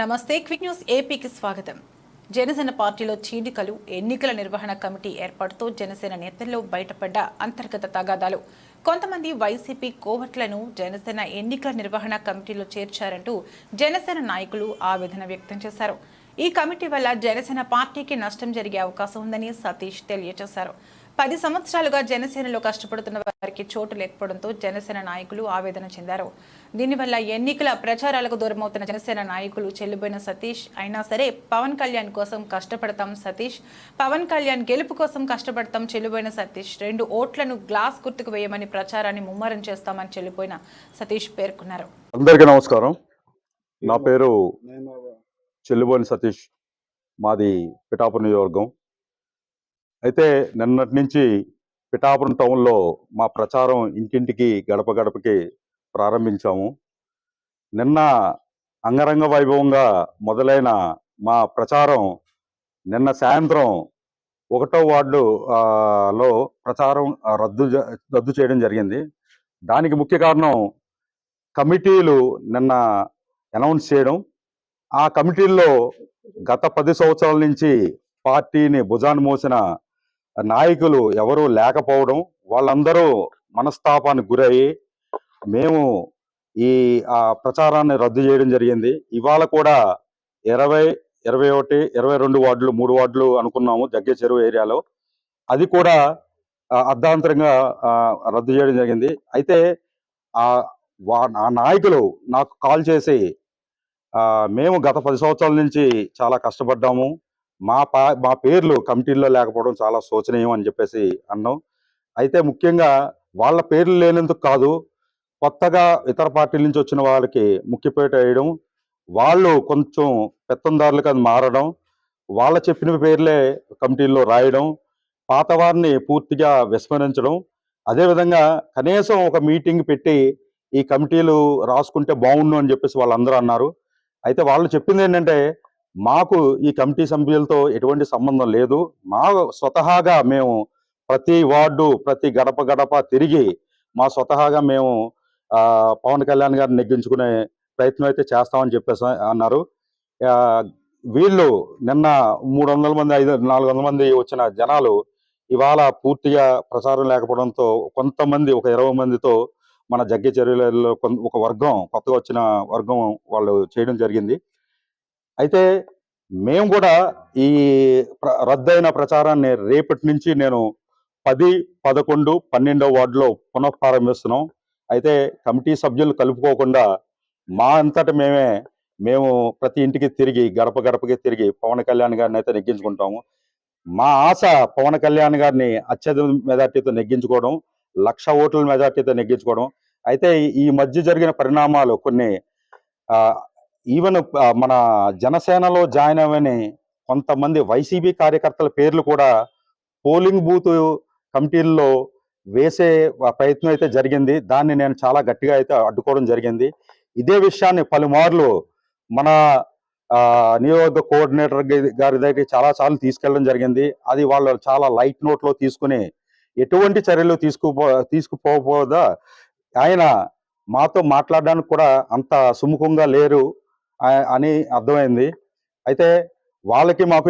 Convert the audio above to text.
నమస్తే quick news ఏపీకి స్వాగతం. జనసేన పార్టీలో చీలికలు ఎన్నికల నిర్వహణ కమిటీ ఏర్పాటుతో జనసేన నేతల్లో బయటపడ్డ అంతర్గత తగాదాలు. కొంతమంది వైసీపీ కోవట్లను జనసేన ఎన్నికల నిర్వహణ కమిటీలో చేర్చారంటూ జనసేన నాయకులు ఆవేదన వ్యక్తం చేశారు. ఈ కమిటీ వల్ల జనసేన పార్టీకి నష్టం జరిగే అవకాశం ఉందని సతీష్ తెలియజేశారు. పది సంవత్సరాలుగా జనసేనలో కష్టపడుతున్న వారికి చోటు లేకపోవడంతో జనసేన నాయకులు ఆవేదన చెందారు. దీనివల్ల ఎన్నికల ప్రచారాలకు దూరమవుతున్న జనసేన నాయకులు చెల్లిపోయిన సతీష్ అయినా సరే పవన్ కళ్యాణ్ కోసం కష్టపడతాం సతీష్ పవన్ కళ్యాణ్ గెలుపు కోసం కష్టపడతాం చెల్లిపోయిన సతీష్ రెండు ఓట్లను గ్లాస్ గుర్తుకు వేయమని ప్రచారాన్ని ముమ్మరం చేస్తామని చెల్లిపోయిన సతీష్ పేర్కొన్నారు. అందరికీ నమస్కారం. నా పేరు చెల్లుబోని సతీష్ మాది పిఠాపురం నియోజకవర్గం. అయితే నిన్నటి నుంచి పిఠాపురం టౌన్లో మా ప్రచారం ఇంటింటికి గడప గడపకి ప్రారంభించాము. నిన్న అంగరంగ వైభవంగా మొదలైన మా ప్రచారం నిన్న సాయంత్రం ఒకటో వార్డు లో ప్రచారం రద్దు రద్దు చేయడం జరిగింది. దానికి ముఖ్య కారణం కమిటీలు నిన్న అనౌన్స్ చేయడం. ఆ కమిటీల్లో గత పది సంవత్సరాల నుంచి పార్టీని భుజాన్ని మోసిన నాయకులు ఎవరూ లేకపోవడం వాళ్ళందరూ మనస్తాపానికి గురయ్యి మేము ఈ ఆ ప్రచారాన్ని రద్దు చేయడం జరిగింది. ఇవాళ కూడా ఇరవై ఇరవై ఒకటి ఇరవై రెండు వార్డులు మూడు వార్డులు అనుకున్నాము దగ్గర చెరువు ఏరియాలో. అది కూడా అర్ధాంతరంగా రద్దు చేయడం జరిగింది. అయితే ఆ వా- నాయకులు నాకు కాల్ చేసి మేము గత పది సంవత్సరాల నుంచి చాలా కష్టపడ్డాము. మా పా మా పేర్లు కమిటీల్లో లేకపోవడం చాలా శోచనీయం అని చెప్పేసి అన్నాం. అయితే ముఖ్యంగా వాళ్ళ పేర్లు లేనందుకు కాదు కొత్తగా ఇతర పార్టీల నుంచి వచ్చిన వాళ్ళకి ముఖ్యపేట వేయడం వాళ్ళు కొంచెం పెత్తందారులకు అది మారడం వాళ్ళ చెప్పిన పేర్లే కమిటీల్లో రాయడం పాత వారిని పూర్తిగా విస్మరించడం అదేవిధంగా కనీసం ఒక మీటింగ్ పెట్టి ఈ కమిటీలు రాసుకుంటే బాగుండు అని చెప్పేసి వాళ్ళందరూ అన్నారు. అయితే వాళ్ళు చెప్పింది ఏంటంటే మాకు ఈ కమిటీ సభ్యులతో ఎటువంటి సంబంధం లేదు. మా స్వతహాగా మేము ప్రతి వార్డు ప్రతి గడప గడప తిరిగి మా స్వతహాగా మేము పవన్ కళ్యాణ్ గారిని నెగ్గించుకునే ప్రయత్నం అయితే చేస్తామని చెప్పేసి అన్నారు. వీళ్ళు నిన్న మూడు వందల మంది ఐదు నాలుగు వందల మంది వచ్చిన జనాలు ఇవాళ పూర్తిగా ప్రచారం లేకపోవడంతో కొంతమంది ఒక ఇరవై మందితో మన జగ్గి చర్యలలో ఒక వర్గం కొత్తగా వచ్చిన వర్గం వాళ్ళు చేయడం జరిగింది. అయితే మేము కూడా ఈ రద్దయిన ప్రచారాన్ని రేపటి నుంచి నేను పది పదకొండు పన్నెండో వార్డులో పునఃప్రారంభిస్తున్నాం. అయితే కమిటీ సభ్యులు కలుపుకోకుండా మా అంతట మేమే మేము ప్రతి ఇంటికి తిరిగి గడప గడపకి తిరిగి పవన్ కళ్యాణ్ గారిని అయితే నెగ్గించుకుంటాము. మా ఆశ పవన్ కళ్యాణ్ గారిని అత్యధిక మెజార్టీతో నెగ్గించుకోవడం లక్ష ఓట్ల మెజార్టీతో నెగ్గించుకోవడం. అయితే ఈ- మధ్య జరిగిన పరిణామాలు కొన్ని ఈవెన్ మన జనసేనలో జాయిన్ అవ్వని కొంతమంది వైసీపీ కార్యకర్తల పేర్లు కూడా పోలింగ్ బూత్ కమిటీల్లో వేసే ప్రయత్నం అయితే జరిగింది. దాన్ని నేను చాలా గట్టిగా అయితే అడ్డుకోవడం జరిగింది. ఇదే విషయాన్ని పలుమార్లు మన నియోజక కోఆర్డినేటర్ గారి దగ్గరికి చాలా సార్లు తీసుకెళ్ళడం జరిగింది. అది వాళ్ళు చాలా లైట్ నోట్లో తీసుకుని ఎటువంటి చర్యలు తీసుకుపో తీసుకుపోబోదా ఆయన మాతో మాట్లాడడానికి కూడా అంత సుముఖంగా లేరు. అని అర్థమైంది. అయితే వాళ్ళకి మాకు